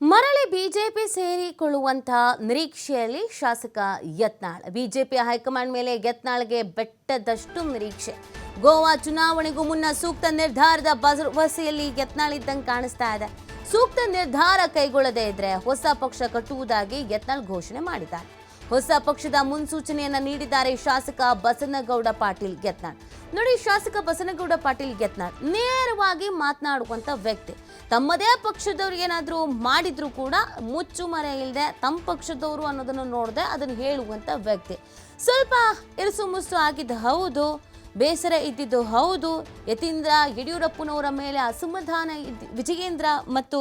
ಮರಳಿ ಬಿಜೆಪಿ ಸೇರಿಕೊಳ್ಳುವಂತಹ ನಿರೀಕ್ಷೆಯಲ್ಲಿ ಶಾಸಕ ಯತ್ನಾಳ್. ಬಿಜೆಪಿ ಹೈಕಮಾಂಡ್ ಮೇಲೆ ಯತ್ನಾಳ್ಗೆ ಬೆಟ್ಟದಷ್ಟು ನಿರೀಕ್ಷೆ. ಗೋವಾ ಚುನಾವಣೆಗೂ ಮುನ್ನ ಸೂಕ್ತ ನಿರ್ಧಾರದ ಭರವಸೆಯಲ್ಲಿ ಯತ್ನಾಳ್ ಇದ್ದಂಗೆ ಕಾಣಿಸ್ತಾ ಇದೆ. ಸೂಕ್ತ ನಿರ್ಧಾರ ಕೈಗೊಳ್ಳದೆ ಇದ್ರೆ ಹೊಸ ಪಕ್ಷ ಕಟ್ಟುವುದಾಗಿ ಯತ್ನಾಳ್ ಘೋಷಣೆ ಮಾಡಿದ್ದಾರೆ. ಹೊಸ ಪಕ್ಷದ ಮುನ್ಸೂಚನೆಯನ್ನ ನೀಡಿದ್ದಾರೆ ಶಾಸಕ ಬಸನಗೌಡ ಪಾಟೀಲ್ ಯತ್ನಾಳ್. ನೋಡಿ ಶಾಸಕ ಬಸನಗೌಡ ಪಾಟೀಲ್ ಯತ್ನಾಳ್ ನೇರವಾಗಿ ಮಾತನಾಡುವಂಥ ವ್ಯಕ್ತಿ. ತಮ್ಮದೇ ಪಕ್ಷದವ್ರು ಏನಾದರೂ ಮಾಡಿದ್ರು ಕೂಡ ಮುಚ್ಚು ಮರೆ ಇಲ್ಲದೆ ತಮ್ಮ ಪಕ್ಷದವರು ಅನ್ನೋದನ್ನು ನೋಡದೆ ಅದನ್ನು ಹೇಳುವಂತ ವ್ಯಕ್ತಿ. ಸ್ವಲ್ಪ ಇರುಸು ಮುಸು ಆಗಿದ್ದು ಹೌದು, ಬೇಸರ ಇದ್ದಿದ್ದು ಹೌದು, ಯತೀಂದ್ರ ಯಡಿಯೂರಪ್ಪನವರ ಮೇಲೆ ಅಸಮಾಧಾನ ಇದ್ದ ವಿಜಯೇಂದ್ರ ಮತ್ತು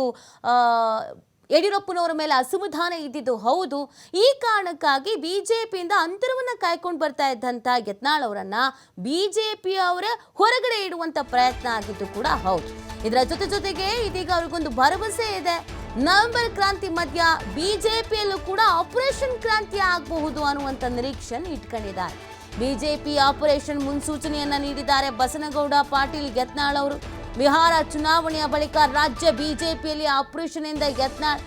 ಯಡಿಯೂರಪ್ಪನವರ ಮೇಲೆ ಅಸಮಾಧಾನ ಇದ್ದಿದ್ದು ಹೌದು. ಈ ಕಾರಣಕ್ಕಾಗಿ ಬಿಜೆಪಿಯಿಂದ ಅಂತರವನ್ನು ಕಾಯ್ಕೊಂಡು ಬರ್ತಾ ಇದ್ದಂಥ ಯತ್ನಾಳ್ ಅವರನ್ನ ಬಿಜೆಪಿಯವರೇ ಹೊರಗಡೆ ಇಡುವಂತ ಪ್ರಯತ್ನ ಆಗಿದ್ದು ಕೂಡ ಹೌದು. ಇದರ ಜೊತೆ ಜೊತೆಗೆ ಇದೀಗ ಅವ್ರಿಗೊಂದು ಭರವಸೆ ಇದೆ. ನವೆಂಬರ್ ಕ್ರಾಂತಿ ಮಧ್ಯ ಬಿಜೆಪಿಯಲ್ಲೂ ಕೂಡ ಆಪರೇಷನ್ ಕ್ರಾಂತಿ ಆಗಬಹುದು ಅನ್ನುವಂಥ ನಿರೀಕ್ಷೆಯನ್ನು ಇಟ್ಕೊಂಡಿದ್ದಾರೆ. ಬಿಜೆಪಿ ಆಪರೇಷನ್ ಮುನ್ಸೂಚನೆಯನ್ನ ನೀಡಿದ್ದಾರೆ ಬಸನಗೌಡ, ಪಾಟೀಲ್, ಯತ್ನಾಳ್ ಅವರು. ಬಿಹಾರ ಚುನಾವಣೆಯ ಬಳಿಕ ರಾಜ್ಯ ಬಿಜೆಪಿಯಲ್ಲಿ ಆಪರೇಷನ್ ಇಂದ ಯತ್ನಾಳ್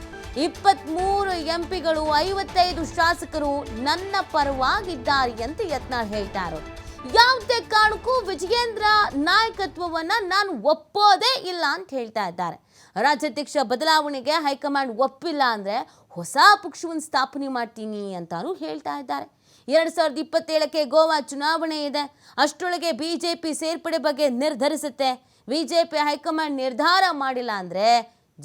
ಇಪ್ಪತ್ಮೂರು ಎಂಪಿಗಳು, ಐವತ್ತೈದು ಶಾಸಕರು ನನ್ನ ಪರವಾಗಿದ್ದಾರೆ ಅಂತ ಯತ್ನಾಳ್ ಹೇಳ್ತಾ ಇರೋದು ಯಾವುದೇ ಕಾರಣಕ್ಕೂ ವಿಜಯೇಂದ್ರ ನಾಯಕತ್ವವನ್ನು ನಾನು ಒಪ್ಪೋದೇ ಇಲ್ಲ ಅಂತ ಹೇಳ್ತಾ ಇದ್ದಾರೆ. ರಾಜ್ಯಾಧ್ಯಕ್ಷ ಬದಲಾವಣೆಗೆ ಹೈಕಮಾಂಡ್ ಒಪ್ಪಿಲ್ಲ ಅಂದರೆ ಹೊಸ ಪಕ್ಷವನ್ನು ಸ್ಥಾಪನೆ ಮಾಡ್ತೀನಿ ಅಂತಾನು ಹೇಳ್ತಾ ಇದ್ದಾರೆ. ಎರಡ್ ಸಾವಿರದ ಇಪ್ಪತ್ತೇಳಕ್ಕೆ ಗೋವಾ ಚುನಾವಣೆ ಇದೆ. ಅಷ್ಟರೊಳಗೆ ಬಿಜೆಪಿ ಸೇರ್ಪಡೆ ಬಗ್ಗೆ ನಿರ್ಧರಿಸುತ್ತೆ. ಬಿಜೆಪಿ ಹೈಕಮಾಂಡ್ ನಿರ್ಧಾರ ಮಾಡಿಲ್ಲ ಅಂದರೆ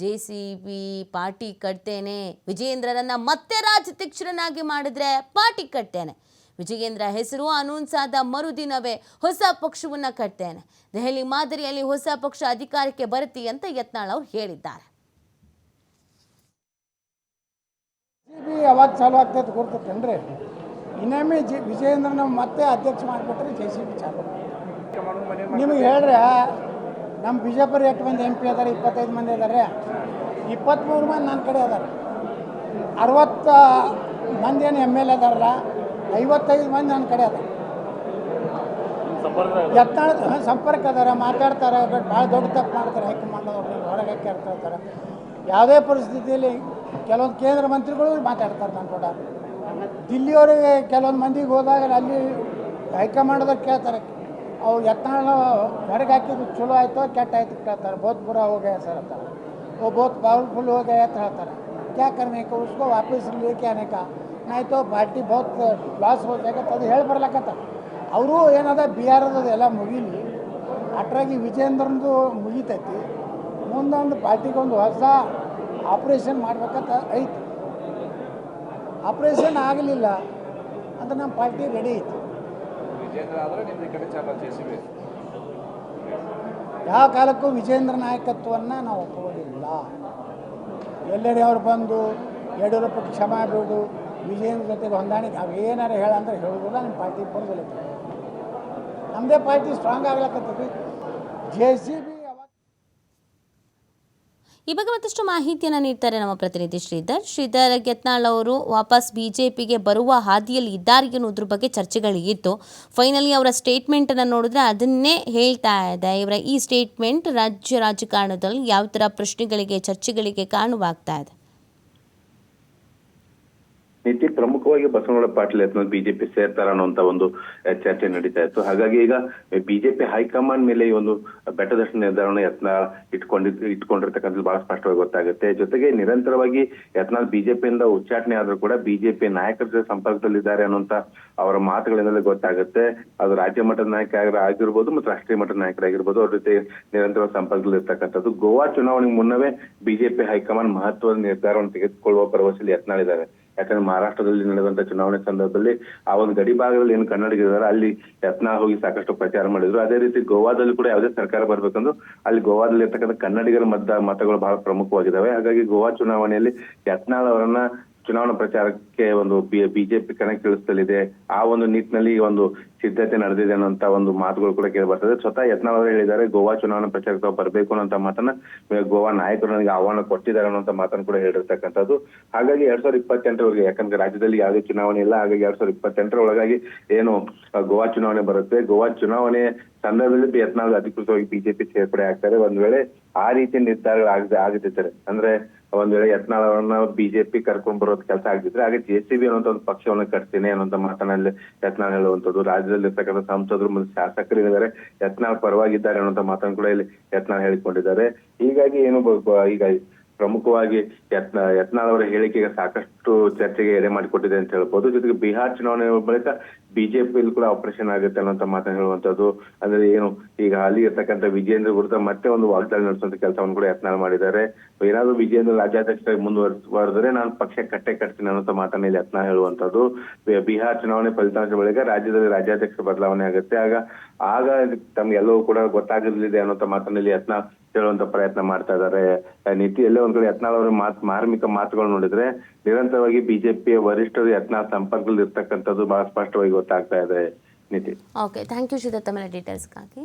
ಜೆ ಸಿ ಬಿ ಪಾರ್ಟಿ ಕಟ್ತೇನೆ. ವಿಜಯೇಂದ್ರರನ್ನ ಮತ್ತೆ ರಾಜ್ಯಾಧ್ಯಕ್ಷರನ್ನಾಗಿ ಮಾಡಿದ್ರೆ ಪಾರ್ಟಿ ಕಟ್ತೇನೆ. ವಿಜಯೇಂದ್ರ ಹೆಸರು ಅನೌನ್ಸ್ ಆದ ಮರುದಿನವೇ ಹೊಸ ಪಕ್ಷವನ್ನ ಕಟ್ತೇನೆ. ದೆಹಲಿ ಮಾದರಿಯಲ್ಲಿ ಹೊಸ ಪಕ್ಷ ಅಧಿಕಾರಕ್ಕೆ ಬರುತ್ತೆ ಅಂತ ಯತ್ನಾಳ್ ಅವರು ಹೇಳಿದ್ದಾರೆ. ಜಿ ಬಿ ಯಾವಾಗ ಚಾಲು ಇನ್ನೊಮ್ಮೆ ಜಿ ವಿಜಯೇಂದ್ರನ ಮತ್ತೆ ಅಧ್ಯಕ್ಷ ಮಾಡಿಬಿಟ್ರೆ ಜೆ ಸಿ ಬಿ ಚಾಲು ನಿಮಗೆ ಹೇಳ್ರಿ ನಮ್ಮ ಬಿಜಾಪುರ ಎಷ್ಟು ಮಂದಿ ಎಂ ಪಿ ಅದಾರೆ ಇಪ್ಪತ್ತೈದು ಮಂದಿ ಅದಾರೆ. ಇಪ್ಪತ್ತ್ಮೂರು ಮಂದಿ ನನ್ನ ಕಡೆ ಅದಾರೆ. ಅರವತ್ತ ಮಂದಿ ಏನು ಎಂ ಎಲ್ ಎ ಅದಾರಲ್ಲ ಐವತ್ತೈದು ಮಂದಿ ನನ್ನ ಕಡೆ ಅದ ಎತ್ತಾಳ ಸಂಪರ್ಕ ಅದಾರ ಮಾತಾಡ್ತಾರೆ ಬಟ್ ಭಾಳ ದೊಡ್ಡ ತಪ್ಪು ಮಾಡ್ತಾರೆ ಹೈಕಮಾಂಡ್ ಅವ್ರನ್ನ ಹೊರಗೆ ಹಾಕಿ ಇರ್ತಾರೆ ಯಾವುದೇ ಪರಿಸ್ಥಿತಿಯಲ್ಲಿ ಕೆಲವೊಂದು ಕೇಂದ್ರ ಮಂತ್ರಿಗಳು ಮಾತಾಡ್ತಾರೆ ನನ್ನ ಕೂಡ ದಿಲ್ಲಿಯವರಿಗೆ ಕೆಲವೊಂದು ಮಂದಿಗೆ ಹೋದಾಗ ಅಲ್ಲಿ ಹೈಕಮಾಂಡದವ್ರು ಕೇಳ್ತಾರೆ ಅವ್ರು ಎತ್ತನ ಹೊರಗೆ ಹಾಕಿದ್ರು ಚಲೋ ಆಯ್ತು, ಕೆಟ್ಟ ಆಯ್ತು ಕೇಳ್ತಾರೆ ಬೋತ್ ಬುರ ಹೋಗ ಸರ್ ಅಂತಾರೆ ಓ ಬೋತ್ ಪವರ್ಫುಲ್ ಹೋಗ ಅಂತ ಹೇಳ್ತಾರೆ. ಕ್ಯಾ ಕರ್ಮೇಕ ಉಸ್ಕೋ ವಾಪಸ್ ಇರ್ಲಿಕ್ಕೆ ಅನೇಕ ಆಯ್ತು ಪಾರ್ಟಿ ಬೋತ್ ಲಾಸ್ ಹೋಗ್ಯಾಗತ್ತೆ ಅದು ಹೇಳಿ ಬರ್ಲಾಕತ್ತ. ಅವರು ಏನದ ಬಿಹಾರದ ಎಲ್ಲ ಮುಗೀಲಿ. ಅಟ್ರಾಗಿ ವಿಜೇಂದ್ರಂದು ಮುಗಿತೈತಿ. ಮುಂದೊಂದು ಪಾರ್ಟಿಗೆ ಒಂದು ಹೊಸ ಆಪ್ರೇಷನ್ ಮಾಡ್ಬೇಕಂತ ಐತಿ. ಆಪ್ರೇಷನ್ ಆಗಲಿಲ್ಲ ಅಂತ ನಮ್ಮ ಪಾರ್ಟಿ ರೆಡಿ ಐತಿ. ಯಾವ ಕಾಲಕ್ಕೂ ವಿಜೇಂದ್ರ ನಾಯಕತ್ವವನ್ನು ನಾವು ಒಪ್ಪುವುದಿಲ್ಲ ಎಲ್ಲೆಡೆ ಅವ್ರು ಬಂದು ಯಡಿಯೂರಪ್ಪ ಕ್ಷಮಾ ಬಿಡು, ವಿಜೇಂದ್ರ ಜೊತೆಗೆ ಹೊಂದಾಣಿಕೆ ಅವು ಏನಾರು ಹೇಳಂದ್ರೆ ಹೇಳೋದಿಲ್ಲ ನಿಮ್ಮ ಪಾರ್ಟಿ ಬರೋದಿಲ್ಲ ನಮ್ಮದೇ ಪಾರ್ಟಿ ಸ್ಟ್ರಾಂಗ್ ಆಗ್ಲಕತ್ತೈತಿ ಜೆ ಸಿ ಬಿ ಈ ಬಗ್ಗೆ ಮತ್ತಷ್ಟು ಮಾಹಿತಿಯನ್ನು ನೀಡ್ತಾರೆ ನಮ್ಮ ಪ್ರತಿನಿಧಿ ಶ್ರೀಧರ್. ಶ್ರೀಧರ್ ಗೆತ್ನಾಳ್ ಅವರು ವಾಪಸ್ ಬಿಜೆಪಿಗೆ ಬರುವ ಹಾದಿಯಲ್ಲಿ ಇದ್ದಾರೆ ಅನ್ನೋದ್ರ ಬಗ್ಗೆ ಚರ್ಚೆಗಳಿತ್ತು ಫೈನಲಿ ಅವರ ಸ್ಟೇಟ್ಮೆಂಟನ್ನು ನೋಡಿದ್ರೆ ಅದನ್ನೇ ಹೇಳ್ತಾ ಇದೆ. ಇವರ ಈ ಸ್ಟೇಟ್ಮೆಂಟ್ ರಾಜ್ಯ ರಾಜಕಾರಣದಲ್ಲಿ ಯಾವ ಥರ ಪ್ರಶ್ನೆಗಳಿಗೆ ಚರ್ಚೆಗಳಿಗೆ ಕಾರಣವಾಗ್ತಾ ಇದೆ. ಪ್ರಮುಖವಾಗಿ ಬಸವನಗೌಡ ಪಾಟೀಲ್ ಯತ್ನಾಳ್ ಬಿಜೆಪಿ ಸೇರ್ತಾರ ಅನ್ನುವಂತ ಒಂದು ಚರ್ಚೆ ನಡೀತಾ ಇತ್ತು. ಹಾಗಾಗಿ ಈಗ ಬಿಜೆಪಿ ಹೈಕಮಾಂಡ್ ಮೇಲೆ ಈ ಒಂದು ಬೆಟ್ಟದಷ್ಟು ನಿರ್ಧಾರವನ್ನು ಯತ್ನ ಇಟ್ಕೊಂಡಿ ಇಟ್ಕೊಂಡಿರ್ತಕ್ಕಂಥದ್ದು ಬಹಳ ಸ್ಪಷ್ಟವಾಗಿ ಗೊತ್ತಾಗುತ್ತೆ. ಜೊತೆಗೆ ನಿರಂತರವಾಗಿ ಯತ್ನಾಳ್ ಬಿಜೆಪಿಯಿಂದ ಉಚ್ಚಾಟನೆ ಆದ್ರೂ ಕೂಡ ಬಿಜೆಪಿ ನಾಯಕರ ಜೊತೆ ಸಂಪರ್ಕದಲ್ಲಿದ್ದಾರೆ ಅನ್ನುವಂತ ಅವರ ಮಾತುಗಳಿಂದಲೇ ಗೊತ್ತಾಗುತ್ತೆ. ಅದು ರಾಜ್ಯ ಮಟ್ಟದ ನಾಯಕ ಆಗಿರ್ಬೋದು ಮತ್ತು ರಾಷ್ಟ್ರೀಯ ಮಟ್ಟದ ನಾಯಕರಾಗಿರ್ಬೋದು, ಅವ್ರ ಜೊತೆ ನಿರಂತರ ಸಂಪರ್ಕದಲ್ಲಿ ಇರ್ತಕ್ಕಂಥದ್ದು ಗೋವಾ ಚುನಾವಣೆಗೆ ಮುನ್ನವೇ ಬಿಜೆಪಿ ಹೈಕಮಾಂಡ್ ಮಹತ್ವದ ನಿರ್ಧಾರವನ್ನು ತೆಗೆದುಕೊಳ್ಳುವ ಭರವಸೆಯಲ್ಲಿ ಯತ್ನಾಳಿದ್ದಾರೆ ಯಾಕಂದ್ರೆ ಮಹಾರಾಷ್ಟ್ರದಲ್ಲಿ ನಡೆದಂತ ಚುನಾವಣೆ ಸಂದರ್ಭದಲ್ಲಿ ಆ ಒಂದು ಗಡಿ ಭಾಗದಲ್ಲಿ ಏನು ಕನ್ನಡಿಗರಿದ್ದಾರೆ ಅಲ್ಲಿ ಯತ್ನ ಹೋಗಿ ಸಾಕಷ್ಟು ಪ್ರಚಾರ ಮಾಡಿದ್ರು. ಅದೇ ರೀತಿ ಗೋವಾದಲ್ಲಿ ಕೂಡ ಯಾವುದೇ ಸರ್ಕಾರ ಬರ್ಬೇಕಂದ್ರು ಅಲ್ಲಿ ಗೋವಾದಲ್ಲಿ ಇರ್ತಕ್ಕಂಥ ಕನ್ನಡಿಗರ ಮತ ಮತಗಳು ಬಹಳ ಪ್ರಮುಖವಾಗಿದ್ದಾವೆ ಹಾಗಾಗಿ ಗೋವಾ ಚುನಾವಣೆಯಲ್ಲಿ ಯತ್ನಾಳ್ ಅವರನ್ನ ಚುನಾವಣಾ ಪ್ರಚಾರಕ್ಕೆ ಒಂದು ಬಿಜೆಪಿ ಕಣಕ್ಕೆ ಇಳಿಸಲಿದೆ ಆ ಒಂದು ನಿಟ್ಟಿನಲ್ಲಿ ಒಂದು ಸಿದ್ಧತೆ ನಡೆದಿದೆ ಅನ್ನೋಂತ ಒಂದು ಮಾತುಗಳು ಕೂಡ ಕೇಳಿ ಬರ್ತದೆ. ಸ್ವತಃ ಯತ್ನಾಳ್ ಅವರು ಹೇಳಿದ್ದಾರೆ, ಗೋವಾ ಚುನಾವಣಾ ಪ್ರಚಾರಕ್ಕೆ ಬರಬೇಕು ಅನ್ನೋಂತ ಮಾತನ್ನ ಗೋವಾ ನಾಯಕರು ನನಗೆ ಆಹ್ವಾನ ಕೊಟ್ಟಿದ್ದಾರೆ ಅನ್ನೋಂತ ಮಾತನ್ನು ಕೂಡ ಹೇಳಿರ್ತಕ್ಕಂಥದ್ದು. ಹಾಗಾಗಿ ಎರಡ್ ಸಾವಿರದ ಇಪ್ಪತ್ತೆಂಟರವರೆಗೆ ಯಾಕಂದ್ರೆ ರಾಜ್ಯದಲ್ಲಿ ಯಾವುದೇ ಚುನಾವಣೆ ಇಲ್ಲ, ಹಾಗಾಗಿ ಎರಡ್ ಸಾವಿರದ ಇಪ್ಪತ್ತೆಂಟರ ಒಳಗಾಗಿ ಏನು ಗೋವಾ ಚುನಾವಣೆ ಬರುತ್ತೆ. ಗೋವಾ ಚುನಾವಣೆ ಸಂದರ್ಭದಲ್ಲಿ ಯತ್ನಾಳ್ ಅಧಿಕೃತವಾಗಿ ಬಿಜೆಪಿ ಸೇರ್ಪಡೆ ಆಗ್ತಾರೆ. ಒಂದ್ ವೇಳೆ ಆ ರೀತಿಯ ನಿರ್ಧಾರಗಳು ಆಗದೆ ಆಗದಿದ್ದರೆ, ಅಂದ್ರೆ ಒಂದ್ ವೇಳೆ ಯತ್ನಾಳ್ ಅವರನ್ನ ಬಿಜೆಪಿ ಕರ್ಕೊಂಡ್ ಬರೋದ್ ಕೆಲಸ ಆಗ್ತಿದ್ರೆ ಹಾಗೆ ಜೆ ಸಿ ಬಿ ಅನ್ನೋಂತ ಒಂದು ಪಕ್ಷವನ್ನ ಕಟ್ತೀನಿ ಅನ್ನೋಂತ ಮಾತನಲ್ಲಿ ಯತ್ನಾಳ್ ಹೇಳುವಂತದ್ದು ರಾಜ್ಯದಲ್ಲಿ ಇರ್ತಕ್ಕಂಥ ಸಂಸದರು ಮತ್ತು ಶಾಸಕರು ಇದಾರೆ ಯತ್ನಾಳ್ ಪರವಾಗಿದ್ದಾರೆ ಅನ್ನೋಂತ ಮಾತನ್ನು ಕೂಡ ಇಲ್ಲಿ ಯತ್ನಾಳ್ ಹೇಳಿಕೊಂಡಿದ್ದಾರೆ. ಹೀಗಾಗಿ ಏನು ಈಗ ಪ್ರಮುಖವಾಗಿ ಯತ್ನ, ಯತ್ನಾಳ್ ಅವರ ಹೇಳಿಕೆಗೆ ಸಾಕಷ್ಟು ಚರ್ಚೆಗೆ ಎಡೆ ಮಾಡಿಕೊಟ್ಟಿದೆ ಅಂತ ಹೇಳ್ಬೋದು. ಜೊತೆಗೆ ಬಿಹಾರ್ ಚುನಾವಣೆ ಬಳಿಕ ಬಿಜೆಪಿಯಲ್ಲಿ ಕೂಡ ಆಪರೇಷನ್ ಆಗುತ್ತೆ ಅನ್ನೋಂತ ಮಾತನ್ನ ಹೇಳುವಂತದ್ದು ಅಂದ್ರೆ ಏನು, ಈಗ ಅಲ್ಲಿ ಇರ್ತಕ್ಕಂಥ ವಿಜೇಂದ್ರ ವಿರುದ್ಧ ಮತ್ತೆ ಒಂದು ವಾಗ್ದಾಳಿ ನಡೆಸುವಂತ ಕೆಲಸವನ್ನು ಕೂಡ ಯತ್ನಾಳ್ ಮಾಡಿದ್ದಾರೆ. ಏನಾದ್ರು ವಿಜೇಂದ್ರ ರಾಜ್ಯಾಧ್ಯಕ್ಷರಾಗಿ ಮುಂದುವರೆಸಿದ್ರೆ ನಾನು ಪಕ್ಷ ಕಟ್ಟೆ ಕಟ್ತೀನಿ ಅನ್ನೋಂತ ಮಾತನ್ನ ಇಲ್ಲಿ ಯತ್ನಾಳ್ ಹೇಳುವಂತದ್ದು ಬಿಹಾರ್ ಚುನಾವಣೆ ಫಲಿತಾಂಶ ಬಳಿಕ ರಾಜ್ಯದಲ್ಲಿ ರಾಜ್ಯಾಧ್ಯಕ್ಷ ಬದಲಾವಣೆ ಆಗುತ್ತೆ. ಆಗ ಆಗ ತಮ್ಗೆಲ್ಲವೂ ಕೂಡ ಗೊತ್ತಾಗಲಿದೆ ಅನ್ನೋಂತ ಮಾತನ್ನ ಇಲ್ಲಿ ಯತ್ನಾಳ್ ಹೇಳುವಂತ ಪ್ರಯತ್ನ ಮಾಡ್ತಾ ಇದ್ದಾರೆ ನೀತಿ ಎಲ್ಲೇ ಒಂದ್ ಕಡೆ ಯತ್ನಾಳ್ ಅವರ ಮಾತ್, ಮಾರ್ಮಿಕ ಮಾತುಗಳು ನೋಡಿದ್ರೆ ನಿರಂತರವಾಗಿ ಬಿಜೆಪಿಯ ವರಿಷ್ಠರು ಯತ್ನಾಳ್ ಸಂಪರ್ಕದಲ್ಲಿ ಇರ್ತಕ್ಕಂಥದ್ದು ಬಹಳ ಸ್ಪಷ್ಟವಾಗಿ ಗೊತ್ತಾಗ್ತಾ ಇದೆ ನೀತಿ. ಓಕೆ ಥ್ಯಾಂಕ್ ಯು ಮೇಲೆ ಡೀಟೇಲ್ಸ್ಗಾಗಿ